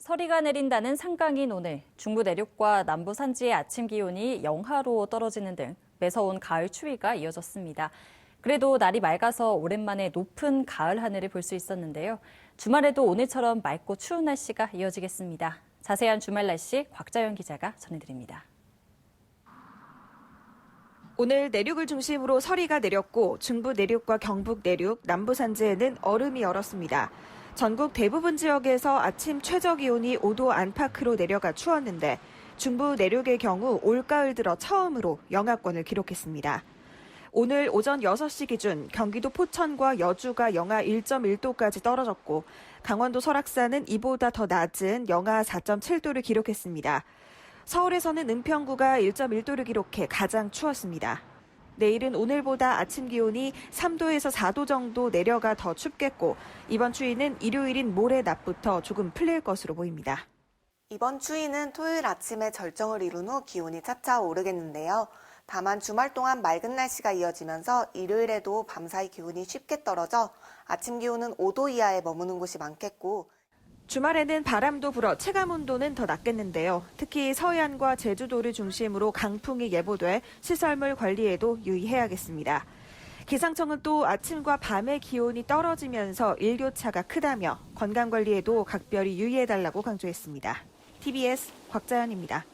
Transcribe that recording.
서리가 내린다는 상강인 오늘 중부 내륙과 남부 산지의 아침 기온이 영하로 떨어지는 등 매서운 가을 추위가 이어졌습니다. 그래도 날이 맑아서 오랜만에 높은 가을 하늘을 볼 수 있었는데요. 주말에도 오늘처럼 맑고 추운 날씨가 이어지겠습니다. 자세한 주말 날씨 곽자연 기자가 전해드립니다. 오늘 내륙을 중심으로 서리가 내렸고 중부 내륙과 경북 내륙, 남부 산지에는 얼음이 얼었습니다. 전국 대부분 지역에서 아침 최저 기온이 5도 안팎으로 내려가 추웠는데 중부 내륙의 경우 올가을 들어 처음으로 영하권을 기록했습니다. 오늘 오전 6시 기준 경기도 포천과 여주가 영하 1.1도까지 떨어졌고 강원도 설악산은 이보다 더 낮은 영하 4.7도를 기록했습니다. 서울에서는 은평구가 1.1도를 기록해 가장 추웠습니다. 내일은 오늘보다 아침 기온이 3도에서 4도 정도 내려가 더 춥겠고 이번 추위는 일요일인 모레 낮부터 조금 풀릴 것으로 보입니다. 이번 추위는 토요일 아침에 절정을 이룬 후 기온이 차차 오르겠는데요. 다만 주말 동안 맑은 날씨가 이어지면서 일요일에도 밤사이 기온이 쉽게 떨어져 아침 기온은 5도 이하에 머무는 곳이 많겠고 주말에는 바람도 불어 체감 온도는 더 낮겠는데요. 특히 서해안과 제주도를 중심으로 강풍이 예보돼 시설물 관리에도 유의해야겠습니다. 기상청은 또 아침과 밤의 기온이 떨어지면서 일교차가 크다며 건강 관리에도 각별히 유의해달라고 강조했습니다. TBS 곽자연입니다.